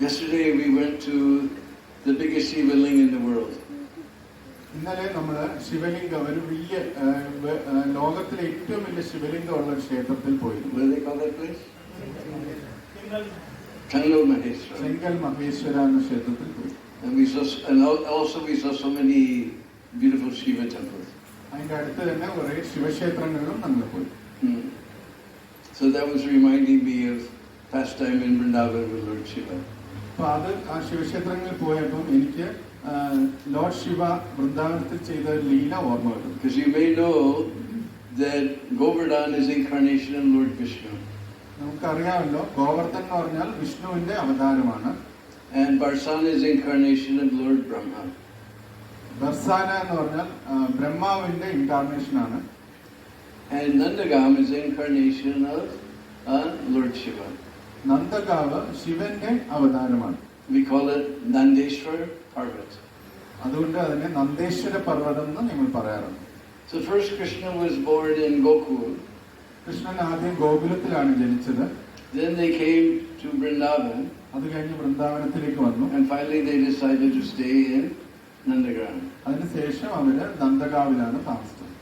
Yesterday we went to the biggest Shiva ling in the world. ഇന്നലെ നമ്മൾ ശിവലിംഗം ഒരു വലിയ ആ, വ- ആ, ലോകത്തിലെ ഏറ്റവും വലിയ ശിവലിംഗം ഉള്ള ഒരു ക്ഷേത്രത്തിൽ പോയിരുന്നു What do they call that place? Tangal Maheshwar. ചെങ്കൽ മഹേശ്വര എന്ന ക്ഷേത്രത്തിൽ പോയി And we saw, and al- also we saw so many beautiful Shiva temples. അതിന്റെ അടുത്ത് തന്നെ കുറെ ശിവക്ഷേത്രങ്ങളിലും നമ്മൾ പോയി Hmm. So that was reminding me of past time in Vrindavan with Lord Shiva. അപ്പൊ ആ ശിവക്ഷേത്രങ്ങളിൽ പോയപ്പോൾ എനിക്ക് ലോർഡ് ശിവ വൃന്ദാവനത്തിൽ ചെയ്ത ലീല ഓർമ്മ വരുന്നു നമുക്കറിയാമല്ലോ ഗോവർദ്ധൻ എന്ന് പറഞ്ഞാൽ വിഷ്ണുവിന്റെ അവതാരമാണ്. ബ്രഹ്മാവിന്റെ ഇൻകാർണേഷൻ ആണ്. ലോർഡ് ശിവ നന്ദകാവ് ശിവന്റെ അവതാരമാണ് We call it Nandeshwar Parvat. അതുകൊണ്ട് അതിനെ നന്ദേശ്വര പർവതം എന്ന് നിങ്ങൾ പറയാറുണ്ട് So first Krishna was born in Gokul. Krishnan ആദ്യം ഗോകുലത്തിലാണ് ജനിച്ചത് Then they came to Vrindavan. അത് കഴിഞ്ഞ് വൃന്ദാവനത്തിലേക്ക് വന്നു And finally they decided to stay in Nandagram. അതിനുശേഷം അവർ നന്ദകാവിലാണ് താമസിച്ചത്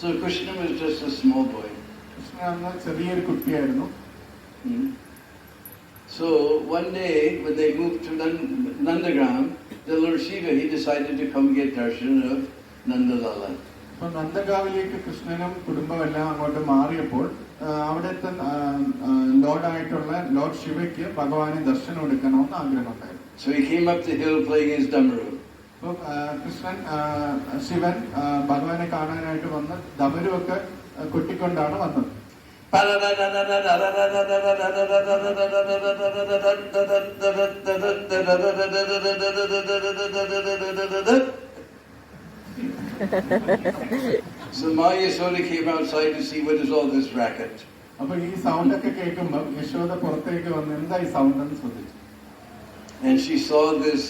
So Krishna was just a small boy. Krishnan അന്ന് ചെറിയൊരു കുട്ടിയായിരുന്നു Hmm. So one day when they moved to Nan- Nandagram, the Lord Shiva, he decided to come get darshan of Nandalala. അപ്പൊ നന്ദകാവിലേക്ക് കൃഷ്ണനും കുടുംബവും എല്ലാം അങ്ങോട്ട് മാറിയപ്പോൾ അവിടുത്തെ ലോർഡായിട്ടുള്ള ലോർഡ് ശിവയ്ക്ക് ഭഗവാനെ ദർശനം എടുക്കണമെന്ന് ആഗ്രഹം ഉണ്ടായിരുന്നു So he came up the hill playing his damaru. അപ്പൊ ആ, കൃഷ്ണൻ ശിവൻ ഭഗവാനെ കാണാനായിട്ട് വന്ന് ഡമരുമൊക്കെ ആ, കൊട്ടിക്കൊണ്ടാണ് വന്നത് So Maya Soda came outside to see what is all this racket. അപ്പൊ ഈ സൗണ്ട് ഒക്കെ കേൾക്കുമ്പോൾ യശോദ പുറത്തേക്ക് വന്ന് എന്താ ഈ സൗണ്ട് എന്ന് ശ്രദ്ധിച്ചു And she saw this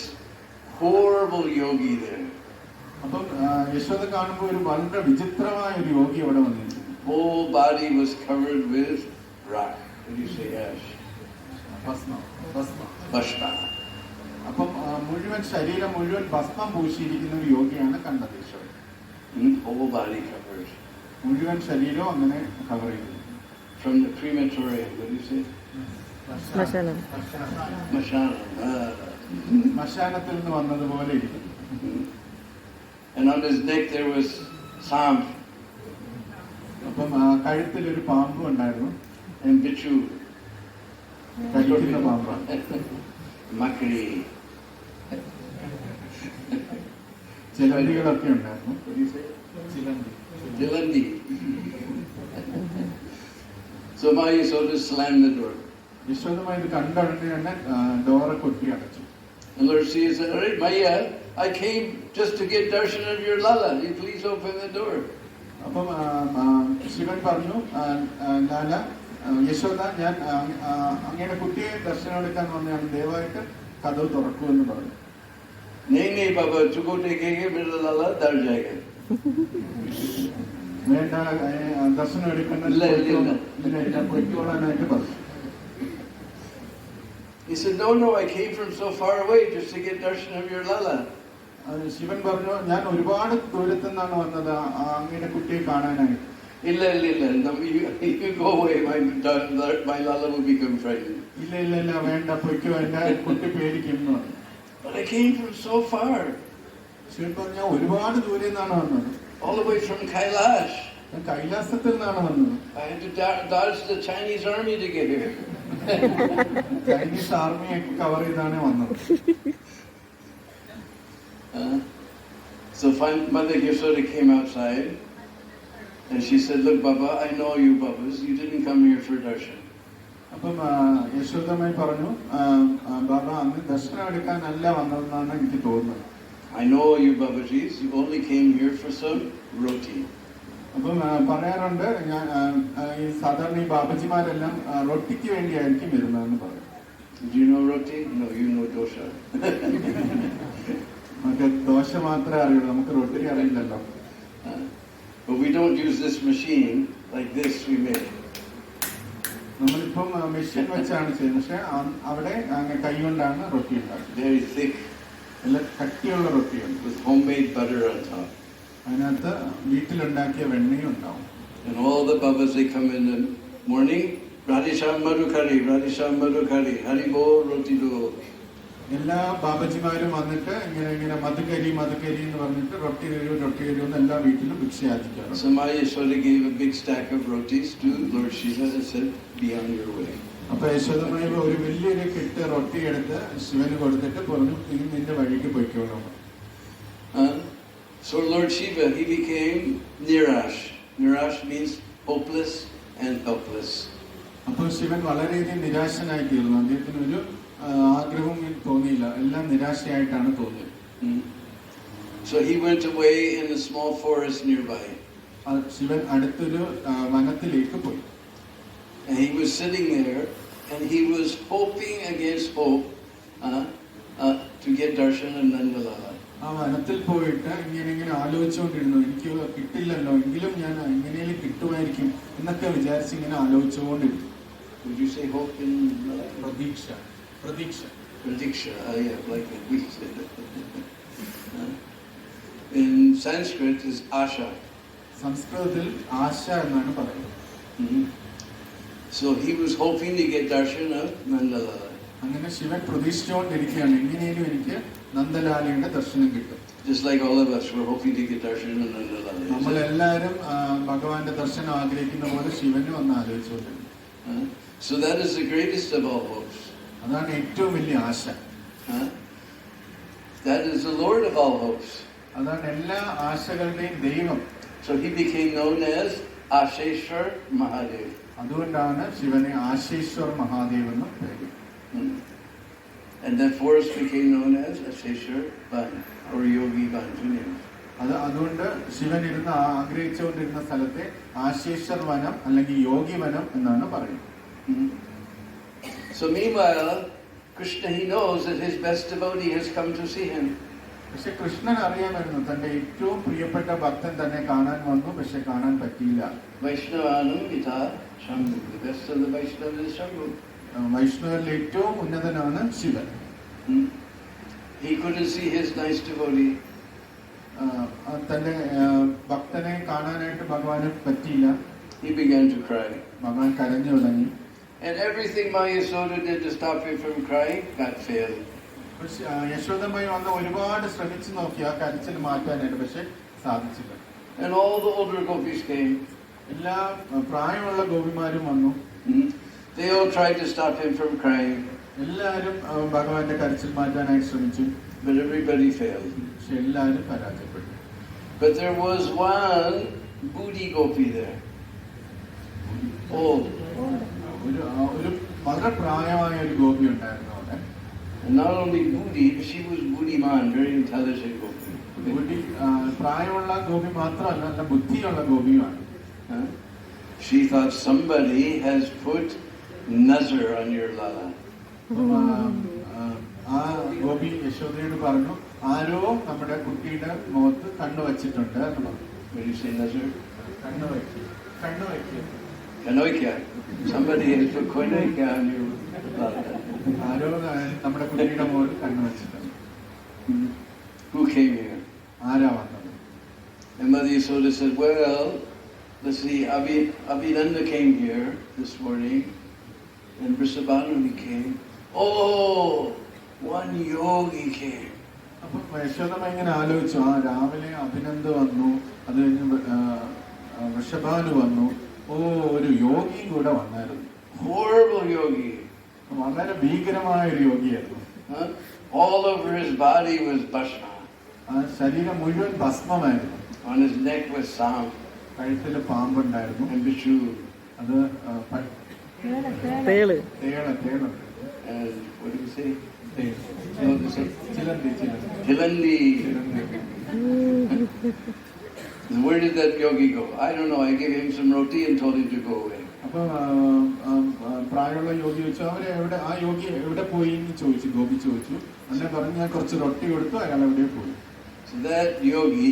horrible yogi there. അപ്പം യശോദ കാണുമ്പോൾ ഒരു വളരെ വിചിത്രമായ ഒരു യോഗി അവിടെ വന്നിരിക്കുന്നു Whole body was covered with rock. What do you say, ash? ഭസ്മം ഭസ്മം Bashma. അപ്പം ആ, മുഴുവൻ ശരീരം മുഴുവൻ ഭസ്മം പൂശിയിരിക്കുന്ന ഒരു യോഗിയാണ് കണ്ടത് Yashoda Hmm? Whole body covered. മുഴുവൻ ശരീരവും അങ്ങനെ കവർ ചെയ്തു From the crematorium, what do you say? ശ്മശാനം Mashana. Ah. ശ്മശാനത്തിൽ നിന്ന് വന്നതുപോലെ ഇരിക്കും Hmm. And on his neck there was Sam അപ്പം ആ, കഴുത്തിൽ ഒരു പാമ്പ് ഉണ്ടായിരുന്നു and Bichu. കഴിക്കുന്ന പാമ്പാണ് Makri. ചിലന്തികളൊക്കെ ഉണ്ടായിരുന്നു What do you say? ചിലന്തി Dilandi. so Maya Soda slammed the door. യശോദമായി ഇത് കണ്ട ഉടനെ തന്നെ ഡോറെ കൊട്ടി അടച്ചു And Lord Shiva said, All right, Maya, I came just to get darshan of your Lala. You please open the door. അപ്പം ആ, ആ, ശിവൻ പറഞ്ഞു ആ, ആ, ലാല ആ, യശോദ ഞാൻ ആ, ആ, അങ്ങയുടെ കുട്ടിയെ ദർശനം എടുക്കാൻ വന്നതാണ് ദയവായിട്ട് കഥവ് തുറക്കൂ എന്ന് പറഞ്ഞു नहीं नहीं बाबा चुको टेकेंगे मेरा लाला डर जाएगा വേണ്ട ഏ, ദർശനം എടുക്കേണ്ട ഇല്ല, ഇല്ല, ഇല്ല. ഇല്ല, ഇല്ല, പൊയ്ക്കോളാനായിട്ട് പറഞ്ഞു He said, No, no, I came from so far away just to get darshan of your Lala. അത് ശിവൻ പറഞ്ഞു ഞാൻ ഒരുപാട് ദൂരത്തു നിന്നാണ് വന്നത് ആ- ആ അങ്ങയുടെ കുട്ടിയെ കാണാനായിട്ട് Illa, illa, illa. No, you, you go away. My, da- my Lala will become frightened. ഇല്ല ഇല്ല ഇല്ല വേണ്ട പൊയ്ക്കോ എന്റെ കുട്ടി പേടിക്കും എന്ന് പറഞ്ഞു But I came from so far, Shivan പറഞ്ഞു ഞാൻ ഒരുപാട് ദൂരെ നിന്നാണ് വന്നത് all the way from Kailash. ഞാൻ കൈലാസത്തിൽ നിന്നാണ് വന്നത് I had to da- dodge the Chinese army to get here. Chinese ആർമിയൊക്കെ cover ചെയ്താണ് വന്നത് Uh, so fin- Mother Yashoda came outside And she said, Look, Baba, I know you, Babas. You didn't come here for darshan. അപ്പം യശോദമായി പറഞ്ഞു ബാബ അന്ന് ദർശനം എടുക്കാനല്ല വന്നതെന്നാണ് എനിക്ക് തോന്നുന്നത് I know you, Babajis. You only came here for some roti. അപ്പം പറയാറുണ്ട് ഞാൻ ഈ സാധാരണ ഈ ബാബജിമാരെല്ലാം റൊട്ടിക്ക് വേണ്ടിയായിരിക്കും വരുന്നതെന്ന് പറയും Do you know roti? No, you know dosha. നമുക്ക് ദോശ മാത്രമേ അറിയുള്ളൂ നമുക്ക് റൊട്ടി അറിയില്ലല്ലോ but we don't use this machine like this we make. നമ്മളിപ്പം മെഷീൻ വെച്ചാണ് ചെയ്യുന്നത് പക്ഷെ ആ- അവിടെ അങ്ങ് കൈ കൊണ്ടാണ് റൊട്ടി ഉണ്ടാക്കുന്നത് very thick, നല്ല കട്ടിയുള്ള റൊട്ടിയുണ്ട് with homemade butter on top. അതിനകത്ത് വീട്ടിലുണ്ടാക്കിയ വെണ്ണയും ഉണ്ടാവും And all the babas, they come in the morning, Radhisham Madhukari, Radhisham Madhukari, Haribo Roti Do. എല്ലാ ബാബജിമാരും വന്നിട്ട് ഇങ്ങനെ ഇങ്ങനെ മധുകരി മധുകരി എന്ന് പറഞ്ഞിട്ട് റൊട്ടി തരൂ റൊട്ടി തരൂ എന്ന് എല്ലാ വീട്ടിലും ഭിക്ഷ യാചിക്കാറുണ്ട് So Maya Yashoda gave a big stack of rotis to Lord Shiva and said, be on your way. അപ്പൊ യശോദമായ ഒരു വലിയൊരു കെട്ട് റൊട്ടി എടുത്ത് ശിവന് കൊടുത്തിട്ട് പറഞ്ഞു ഇനി നിന്റെ വഴിക്ക് പോയിക്കോളൂ? So Lord Shiva, he became Nirash. Nirash means hopeless and helpless. അപ്പോൾ ശിവൻ വളരെയധികം നിരാശനായി തീർന്നു അദ്ദേഹത്തിന് ഒരു ആഗ്രഹവും തോന്നിയില്ല. എല്ലാം നിരാശയായിട്ടാണ് തോന്നിയത്. So he went away in a small forest nearby. Shivan അടുത്തൊരു വനത്തിലേക്ക് പോയി. And he was sitting there and he was hoping against hope uh, uh, to get darshan of Nandalala. ആ വനത്തിൽ പോയിട്ട് ഇങ്ങനെ ഇങ്ങനെ ആലോചിച്ചുകൊണ്ടിരുന്നു. എനിക്ക് കിട്ടില്ലല്ലോ. എങ്കിലും ഞാൻ എങ്ങനെയും കിട്ടുമായിരിക്കും എന്നൊക്കെ വിചാരിച്ച് ഇങ്ങനെ ആലോചിച്ചുകൊണ്ടിരുന്നു. Would you say hope പ്രതീക്ഷ. പ്രതീക്ഷ Pradiksha, uh, yeah, like we said. Uh, in Sanskrit is asha. സംസ്കൃതത്തിൽ ആശ എന്നാണ് പറയുന്നത് Mhm. So he was hoping to get darshan of Nandalala. അങ്ങനെ ശിവൻ പ്രതീക്ഷിച്ചുകൊണ്ടിരിക്കുകയാണ് എങ്ങനെയും എനിക്ക് നന്ദലാലയുടെ ദർശനം കിട്ടും Just like all of us, we're hoping to get darshan of Nandalala. നമ്മളെല്ലാരും ആ, ഭഗവാന്റെ ദർശനം ആഗ്രഹിക്കുന്ന പോലെ ശിവനും ഒന്ന് ആലോചിച്ചുകൊണ്ടിരുന്നു Uh, so that is the greatest of all hopes. അതാണ് ഏറ്റവും വലിയ ആശ That is the Lord of all hopes. അതാണ് എല്ലാ ആശകളുടെയും ദൈവം So he became known as Asheshwar Mahadev. അതുകൊണ്ടാണ് ശിവനെ ആശേശ്വർ മഹാദേവ് എന്നും പേര് Hmm. And that forest became known as Asheshwar Van or Yogi Ban, two names. അത് അതുകൊണ്ട് ശിവൻ ഇരുന്ന് ആഗ്രഹിച്ചുകൊണ്ടിരുന്ന സ്ഥലത്തെ ആശേശ്വർ വനം അല്ലെങ്കിൽ യോഗി വനം എന്നാണ് പറയുന്നത് Hmm. So meanwhile, Krishna, he knows that his best devotee has come to see him. പക്ഷെ കൃഷ്ണൻ അറിയാമായിരുന്നു തന്റെ ഏറ്റവും പ്രിയപ്പെട്ട ഭക്തൻ തന്നെ കാണാൻ വന്നു പക്ഷെ കാണാൻ പറ്റിയില്ല best of the Shambhu. ആ, വൈഷ്ണവരിൽ ഏറ്റവും ഉന്നതനാണ് Shivan Hmm. He couldn't see his nice devotee. തന്റെ ഭക്തനെ കാണാനായിട്ട് ഭഗവാന് പറ്റിയില്ല He began to cry. ഭഗവാൻ കരഞ്ഞു തുടങ്ങി And everything Maya Soda did to stop him from crying got failed. പക്ഷെ ആ, യശോദമ്മായി വന്ന് ഒരുപാട് ശ്രമിച്ചു നോക്കി ആ കരച്ചിൽ മാറ്റാനായിട്ട് പക്ഷെ സാധിച്ചില്ല And all the older gopis came. എല്ലാ ആ, പ്രായമുള്ള ഗോപിമാരും വന്നു Hmm. They all tried to stop him from crying, എല്ലാവരും ആ, ഭഗവാന്റെ കരച്ചിൽ മാറ്റാനായിട്ട് ശ്രമിച്ചു but everybody failed. പക്ഷെ എല്ലാവരും പരാജയപ്പെട്ടു But there was one booty gopi there. Old. ഒരു ഒരു വളരെ പ്രായമായ ഒരു ഗോപി ഉണ്ടായിരുന്നു അവിടെ not only booty, but she was booty man, very intelligent gopi. Gopi ആ, പ്രായമുള്ള ഗോപി മാത്രമല്ല നല്ല ബുദ്ധിയുള്ള ഗോപിയുമാണ് Huh? She thought somebody has put nazar on your lala. അപ്പം, ആ, ആ, ആ ഗോപി യശോദയോട് പറഞ്ഞു ആരോ നമ്മുടെ കുട്ടിയുടെ മുഖത്ത് കണ്ണു വച്ചിട്ടുണ്ട് എന്ന് പറഞ്ഞു you say, nazar? കണ്ണു വയ്ക്കുക കണ്ണു വയ്ക്കുക Kanoika. Somebody has put koinoika on your. ആരോ നമ്മുടെ കുട്ടിയുടെ മുകളിൽ കണ്ണു വച്ചിട്ടുണ്ട് Hmm. Who came here? ആരാ വന്നത് And Mother Yasoda said, well, let's see, Abhi, Abhinanda came here this morning, and Vrishabhanu came. Oh, one yogi came. അപ്പൊ യശോദമ്മ ഇങ്ങനെ ആലോചിച്ചു ആ രാവിലെ അഭിനന്ദ് വന്നു അത് കഴിഞ്ഞ് വൃഷഭാനു വന്നു ഒരു യോഗി കൂടെ വന്നായിരുന്നു. യോഗി വളരെ ഭീകരമായ ഒരു യോഗിയായിരുന്നു ശരീരം മുഴുവൻ ഭസ്മമായിരുന്നു. കഴുത്തിൽ പാമ്പുണ്ടായിരുന്നു. എന്റെ ഷൂ അത് ചിലന്തി ചിലന്തി. And where did that yogi go? I don't know. I gave him some roti and told him to go away. അപ്പൊ ആ, ആ, ആ, പ്രായമുള്ള യോഗി ചോദിച്ചു അവരെ എവിടെ ആ യോഗി എവിടെ പോയി എന്ന് ചോദിച്ചു ഗോപി ചോദിച്ചു അങ്ങനെ പറഞ്ഞു ഞാൻ കുറച്ച് റൊട്ടി കൊടുത്തു അയാൾ എവിടെ പോയി So that yogi,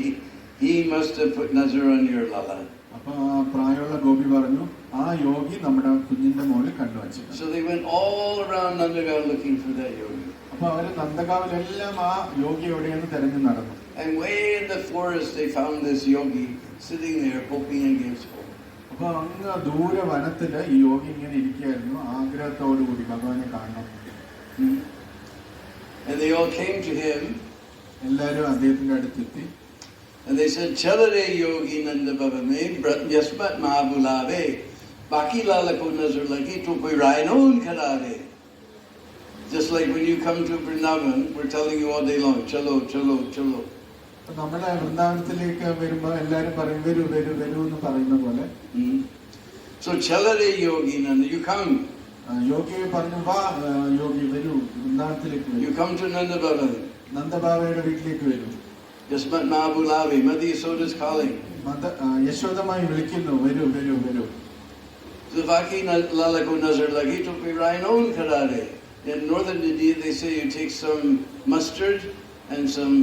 he must have put nazar on your lala. അപ്പൊ ആ പ്രായമുള്ള ഗോപി പറഞ്ഞു ആ യോഗി നമ്മുടെ കുഞ്ഞിന്റെ മുകളിൽ കണ്ണുവച്ചിട്ടുണ്ട് So they went all around Nandagaon looking for that yogi. അപ്പൊ അവര് നന്ദകാവിലെല്ലാം ആ യോഗി എവിടെയെന്ന് തെരഞ്ഞു നടന്നു And way in the forest, they found this yogi sitting there hoping against hope. അപ്പൊ അങ്ങ് ദൂരെ വനത്തില് ഈ യോഗി ഇങ്ങനെ ഇരിക്കുകയായിരുന്നു ആഗ്രഹത്തോടു കൂടി ഭഗവാനെ കാണണം Hmm. And they all came to him എല്ലാരും അദ്ദേഹത്തിന്റെ അടുത്തെത്തി and they said, Chalare yogi nanda baba me, yasmat mahabulave, baki lala ko nazar lagi to koi rainon karare. Just like when you come to Vrindavan, we're telling you all day long, chalo, chalo, chalo. അപ്പൊ നമ്മളെ വൃന്ദാവനത്തിലേക്ക് വരുമ്പോ എല്ലാരും പറയും വരൂ വരൂ വരൂ എന്ന് പറയുന്ന പോലെ Hmm. So Chalare yogi nanda, you come, ആ, യോഗിയെ പറഞ്ഞു വാ ആ, യോഗി വരൂ വൃന്ദാവനത്തിലേക്ക് you വരൂ come to Nanda Baba. നന്ദബാബയുടെ വീട്ടിലേക്ക് വരൂ Yasmat mahabulave, Madi Yasoda's calling. മത ആ, യശോദമായി വിളിക്കുന്നു വരൂ വരൂ വരൂ Zavaki lala ko nazar lagi to koi rainon karare. In northern India, they say you take some mustard and some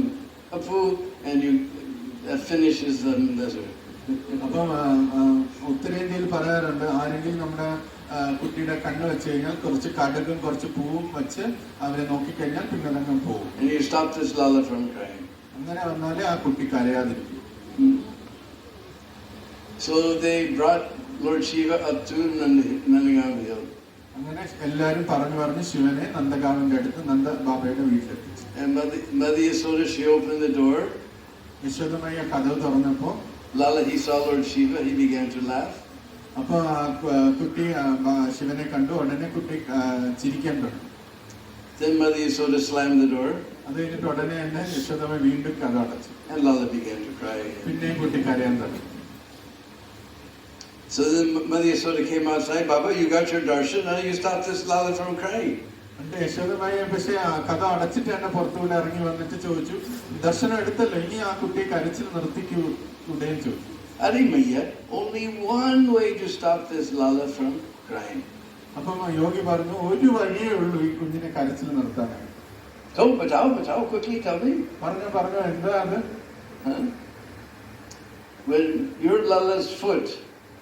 apu and you that finishes the nazar. അപ്പം ആ, ആ, ഉത്തരേന്ത്യയിൽ പറയാറുണ്ട് ആരെങ്കിലും നമ്മുടെ ആ, കുട്ടിയുടെ കണ്ണ് വെച്ച് കഴിഞ്ഞാൽ കുറച്ച് കടുകും കുറച്ച് പൂവും വെച്ച് അവരെ നോക്കിക്കഴിഞ്ഞാൽ പിന്നെ അതങ്ങ് പോകും And you stop this lala from crying. അങ്ങനെ വന്നാലേ ആ കുട്ടി കരയാതിരിക്കും Hmm. So they brought Lord Shiva up to Nand- Nandagaon Hill. അങ്ങനെ എല്ലാരും പറഞ്ഞു പറഞ്ഞ് ശിവനെ നന്ദഗാവിന്റെ അടുത്ത് നന്ദ ബാബയുടെ വീട്ടിലെത്തിച്ചു കഥവ് തുറന്നപ്പോ. അപ്പൊ കുട്ടി ശിവനെ കണ്ടു ഉടനെ കുട്ടി ചിരിക്കാൻ തുടങ്ങി. Then Madi Yasoda slammed the door. അത് കഴിഞ്ഞിട്ട് ഉടനെ തന്നെ യശോദമ്മ വീണ്ടും കഥ അടച്ചു. പിന്നെയും കുട്ടി കരയാൻ തുടങ്ങി. So then Mother Yasoda came out saying, Baba, you got your darshan, now you stop this Lala from crying. യശോദമായ പക്ഷെ ആ കഥ അടച്ചിട്ട് തന്നെ പുറത്തുകൂടെ ഇറങ്ങി വന്നിട്ട് ചോദിച്ചു ദർശനം എടുത്തല്ലോ ഇനി ആ കുട്ടിയെ കരച്ചിൽ നിർത്തിക്കൂ ഉടയം ചോദിച്ചു Arimaya, only one way to stop this Lala from crying. അപ്പം യോഗി പറഞ്ഞു ഒരു വഴിയേ ഉള്ളൂ ഈ കുഞ്ഞിനെ കരച്ചിൽ നിർത്താനായി Go, batao, batao, quickly tell me. പറഞ്ഞു പറഞ്ഞു എന്താ അത് When your Lala's foot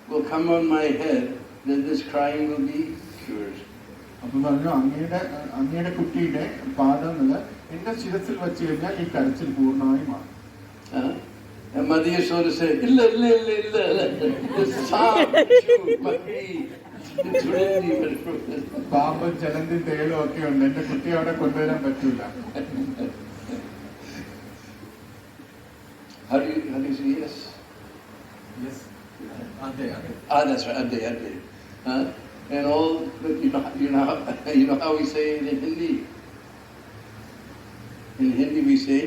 will come on my head, then this crying will be cured. അപ്പൊ പറഞ്ഞു അങ്ങയുടെ അങ്ങയുടെ കുട്ടിയുടെ പാദങ്ങള് എന്റെ ശിരസിൽ വെച്ച് കഴിഞ്ഞാൽ ഈ കരച്ചിൽ പൂർണ്ണമായി മാറും Huh? And Mother Yasoda said, Illa, illa, illa, illa, illa. This sound, you, Mati. It's really wonderful. പാമ്പും ജലന്തി തേലും ഒക്കെ ഉണ്ട് എന്റെ കുട്ടിയെ അവിടെ കൊണ്ടുവരാൻ പറ്റൂല How do you, how do you say yes? അതെ അതെ Ah, that's right, Ade, Ade. Huh? And all, but you know, you know, how- you know how we say it in Hindi? In Hindi we say,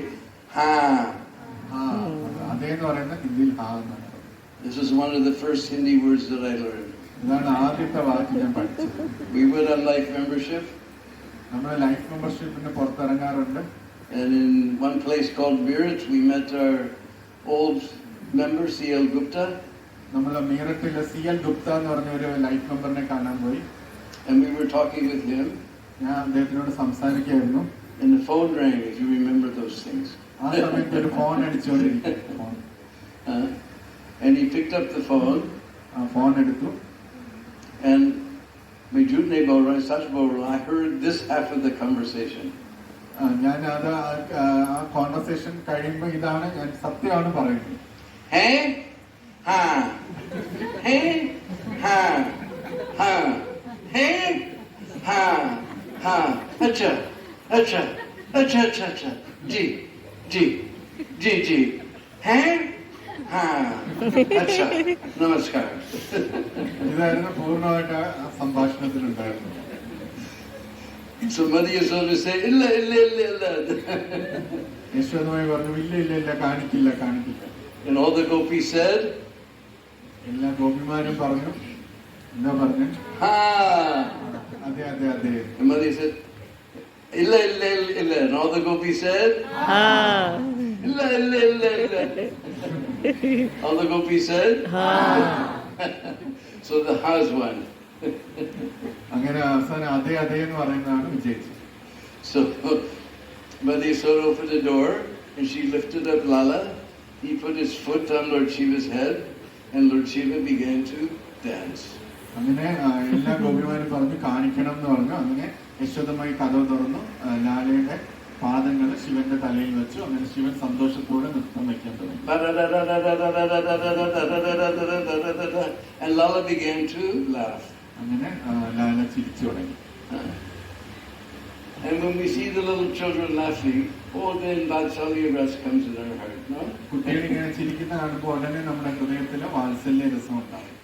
ha. ആ അതേന്ന് പറയുന്നത് ഹിന്ദിയിൽ ഹാ എന്നാണ് This is one of the first Hindi words that I learned. ഇതാണ് ആദ്യത്തെ വാക്ക് ഞാൻ പഠിച്ചത് We went on life membership, നമ്മുടെ life മെമ്പർഷിപ്പിന് പുറത്തിറങ്ങാറുണ്ട് and in one place called Meerut, we met our old member, C.L. Gupta, നമ്മൾ മീററ്റിലെ സി എൽ ഗുപ്ത എന്ന് പറഞ്ഞ ഒരു life മെമ്പറിനെ കാണാൻ പോയി and we were talking with him, ഞാൻ അദ്ദേഹത്തിനോട് സംസാരിക്കായിരുന്നു and the phone rang, if you remember those things. ആ സമയത്ത് ഒരു phone അടിച്ചുകൊണ്ടിരിക്കും phone Uh, and he picked up the phone, ആ ഫോൺ എടുത്തു and my Jutne Baura, Sach Baura, I heard this half of the conversation. ആ, ഞാൻ അത് ആ- ആ കോൺവെർസേഷൻ കഴിയുമ്പോൾ ഇതാണ് ഞാൻ സത്യമാണ് പറയുന്നത്? Ha. Hey? Ha. Ha. Hey? Ha. Ha. Acha. Acha. Acha, acha, acha. Ji. Ji. Ji, ji. Hey? Ha. Acha. Namaskar. ഇതായിരുന്നു പൂർണ്ണമായിട്ട് ആ സംഭാഷണത്തിലുണ്ടായിരുന്നത് So Mother Yasoda said, illa, illa, illa, illa. യശോദമായി പറഞ്ഞു ഇല്ല ഇല്ല ഇല്ല കാണിക്കില്ല കാണിക്കില്ല And all the gopis said, എല്ലാ ഗോപിമാരും പറഞ്ഞു എന്താ പറഞ്ഞു Ha. അതെ അതെ അതെ And Mother said, illa, illa, illa, illa. And all the gopis said, ആ illa, illa, illa, illa. All the gopis said, ആ so the has won. അങ്ങനെ അവസാനം അതെ അതെ എന്ന് പറയുന്നതാണ് വിജയിച്ചത് So Mother Yasoda opened the door and she lifted up Lala. He put his foot on Lord Shiva's head and Lord Shiva began to dance. അങ്ങനെ എല്ലാ ഗോപിമാരും പറഞ്ഞു കാണിക്കണം എന്ന് പറഞ്ഞു. അങ്ങനെ യശോദമായി കഥ തുറന്നു. ലാലയുടെ പാദങ്ങൾ ശിവന്റെ തലയിൽ വെച്ചു. അങ്ങനെ ശിവൻ സന്തോഷത്തോടെ നൃത്തം വയ്ക്കാൻ തുടങ്ങി. Began to laugh. അങ്ങനെ ലാല ചിരിച്ചു തുടങ്ങി. And when we see the little children laughing, oh, then Vatsalya Ras comes in our heart, no? കുട്ടികൾ ഇങ്ങനെ ചിരിക്കുന്ന കാണുമ്പോൾ ഉടനെ നമ്മുടെ ഹൃദയത്തിൽ വാത്സല്യ രസം ഉണ്ടാവും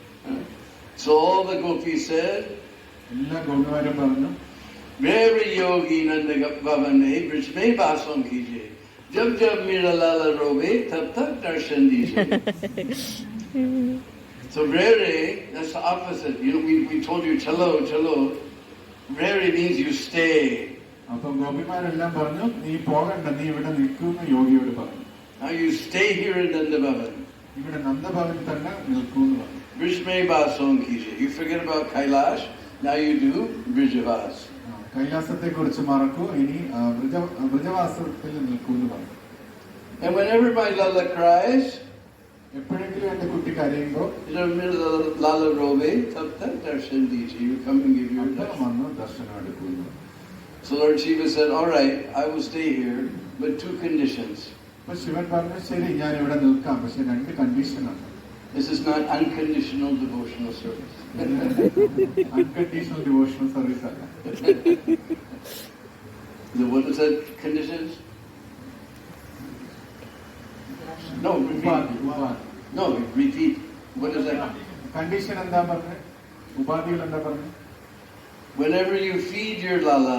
So all the gopis said, എല്ലാ ഗോപിമാരും പറഞ്ഞു Very yogi nanda bhavane, brij mein bason kije. Jab jab mera lala robe, tab tab darshan dije. So rere, that's the opposite. You know, we, we told you chalo, chalo. Rere means you stay. അപ്പൊ ഗോപിമാരെല്ലാം പറഞ്ഞു നീ പോകണ്ട നീ ഇവിടെ നിൽക്കൂന്ന് യോഗിയോട് പറഞ്ഞു Now you stay here in Nanda Bhavan. ഇവിടെ നന്ദഭവനിൽ തന്നെ നിൽക്കൂന്ന് പറഞ്ഞു mein kije. You forget about Kailash, now you do Brijavas. ആ, കൈലാസത്തെ കുറിച്ച് മറക്കൂ ഇനി ബ്രജവാസത്തിൽ നിൽക്കൂന്ന് പറഞ്ഞു And whenever my lala cries, എപ്പോഴെങ്കിലും എന്റെ കുട്ടി കരയുമ്പോ lala robe, tab tab darshan Diji, You come and give your darshan. വന്ന് ദർശനം എടുക്കുന്നു So Lord Shiva said, all right, I will stay here, but two conditions. അപ്പൊ ശിവൻ പറഞ്ഞു ശരി ഞാൻ ഇവിടെ നിൽക്കാം പക്ഷെ രണ്ട് കണ്ടീഷനാണ് This is not unconditional devotional service. Unconditional devotional service അല്ല The, what is that conditions? No, ഉപാധി repeat. ഉപാധി No, repeat. What is that? Condition എന്താ പറഞ്ഞത് ഉപാധികൾ എന്താ പറഞ്ഞത് Whenever you feed your lala,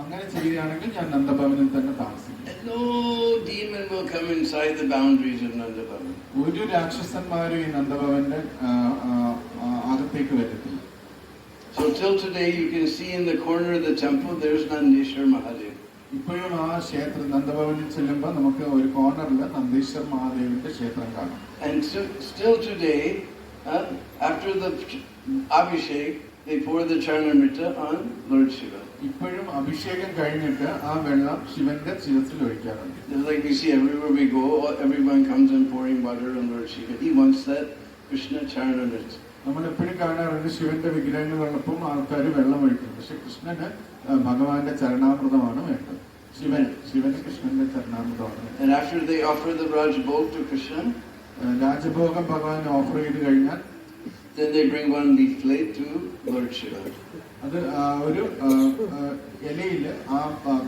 അങ്ങനെ ചെയ്യുകയാണെങ്കിൽ ഞാൻ നന്ദഭവനിൽ തന്നെ താമസിക്കും no demon will come inside the boundaries of Nanda Bhavan. ഒരു രാക്ഷസന്മാരും ഈ നന്ദഭവന്റെ ആ, ആ, ആ, അകത്തേക്ക് വരത്തില്ല So till today, you can see in the corner of the temple, there's Nandeshwar Mahadev. ഇപ്പോഴും ആ ക്ഷേത്രം നന്ദഭവനിൽ ചെല്ലുമ്പോൾ നമുക്ക് ഒരു കോർണറിൽ നന്ദീശ്വർ മഹാദേവിന്റെ ക്ഷേത്രം കാണാം And so, still today, uh, after the Abhishek, they pour the Charnamrita on Lord Shiva. ഇപ്പോഴും അഭിഷേകം കഴിഞ്ഞിട്ട് ആ വെള്ളം ശിവന്റെ ശിരസിൽ ഒഴിക്കാറുണ്ട് Just like we see everywhere we go, everyone comes and pouring water on Lord Shiva. He wants that Krishna Charnamrita. നമ്മൾ എപ്പോഴും കാണാറുണ്ട് ശിവന്റെ വിഗ്രഹങ്ങൾ ഉള്ളപ്പോൾ ആൾക്കാർ വെള്ളം ഒഴിക്കും പക്ഷെ കൃഷ്ണന് ഭഗവാന്റെ ചരണാമൃതമാണ് വേണ്ടത് ശിവൻ ശിവൻ കൃഷ്ണന്റെ ചരണാമൃതമാണ് വേണ്ടത്. And after they offer the Raj Bhog to Krishna, രാജഭോഗം ഭഗവാൻ ഓഫർ ചെയ്ത് കഴിഞ്ഞാൽ then they bring one leaf plate to Lord Shiva. അത് ആ, ഒരു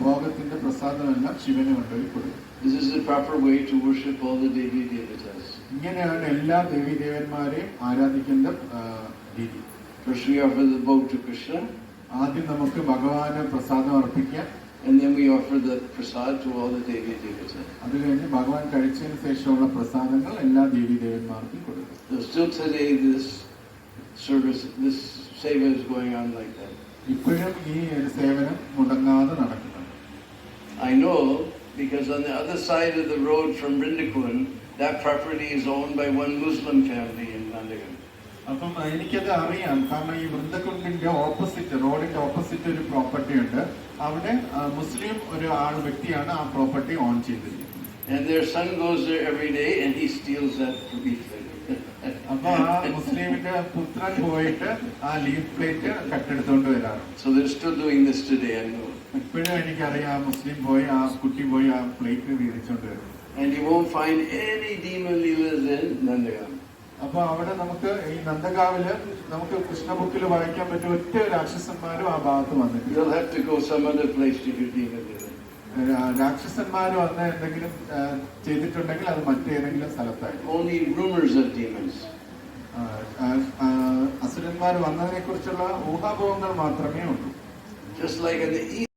ഭോഗത്തിന്റെ പ്രസാദമെല്ലാം ശിവന് കൊണ്ടുപോയി കൊടുക്കും This is the proper way to worship all the Devi Devatas. ഇങ്ങനെയാണ് എല്ലാ ദേവീദേവന്മാരെയും ആരാധിക്കുന്ന ആ, രീതി First we offer the Bhog to Krishna, ആദ്യം നമുക്ക് ഭഗവാന് പ്രസാദം അർപ്പിക്കാം and then we offer the prasad to all the Devi Devatas. അത് കഴിഞ്ഞ് ഭഗവാൻ കഴിച്ചതിന് ശേഷമുള്ള പ്രസാദങ്ങൾ എല്ലാ ദേവീദേവന്മാർക്കും കൊടുക്കും So still today, this service, this seva is going on like that. ഇപ്പോഴും ഈ ഒരു സേവനം മുടങ്ങാതെ നടക്കുന്നുണ്ട് I know because on the other side of the road from Rindakun, that property is owned by one Muslim family in Nandagan. അപ്പം എനിക്കത് അറിയാം കാരണം ഈ വൃന്ദക്കുണ്ടിന്റെ ഓപ്പോസിറ്റ് റോഡിന്റെ ഓപ്പോസിറ്റ് ഒരു പ്രോപ്പർട്ടി ഉണ്ട് അവിടെ ആ, മുസ്ലിം ഒരു ആൾ വ്യക്തിയാണ് ആ പ്രോപ്പർട്ടി ഓൺ ചെയ്തിരിക്കുന്നത് And their son goes there every day and he steals that leaf അപ്പൊ ആ മുസ്ലിമിന്റെ പുത്രൻ പോയിട്ട് ആ ലീഫ് പ്ലേറ്റ് കട്ടെടുത്തോണ്ട് വരാറുണ്ട് so they're still doing this today, I know. ഇപ്പോഴും എനിക്കറിയാം ആ മുസ്ലിം പോയി ആ കുട്ടി പോയി ആ പ്ലേറ്റ് വീതിച്ചോണ്ട് വരും And you won't find any demon leelas in Nandagan. അപ്പൊ അവിടെ നമുക്ക് ഈ നന്ദകാവിൽ നമുക്ക് കൃഷ്ണബുക്കിൽ വായിക്കാൻ പറ്റിയ ഒറ്റ രാക്ഷസന്മാരും ആ ഭാഗത്ത് വന്നിട്ടില്ല You'll have to go some other place to hear demon leelas. രാക്ഷസന്മാര് വന്ന് എന്തെങ്കിലും ചെയ്തിട്ടുണ്ടെങ്കിൽ അത് മറ്റേതെങ്കിലും സ്ഥലത്തായിരുന്നു Only rumors of demons. ആ, ആ, ആ, അസുരന്മാർ വന്നതിനെ കുറിച്ചുള്ള ഊഹാപോഹങ്ങൾ മാത്രമേ ഉള്ളൂ Just like in the east.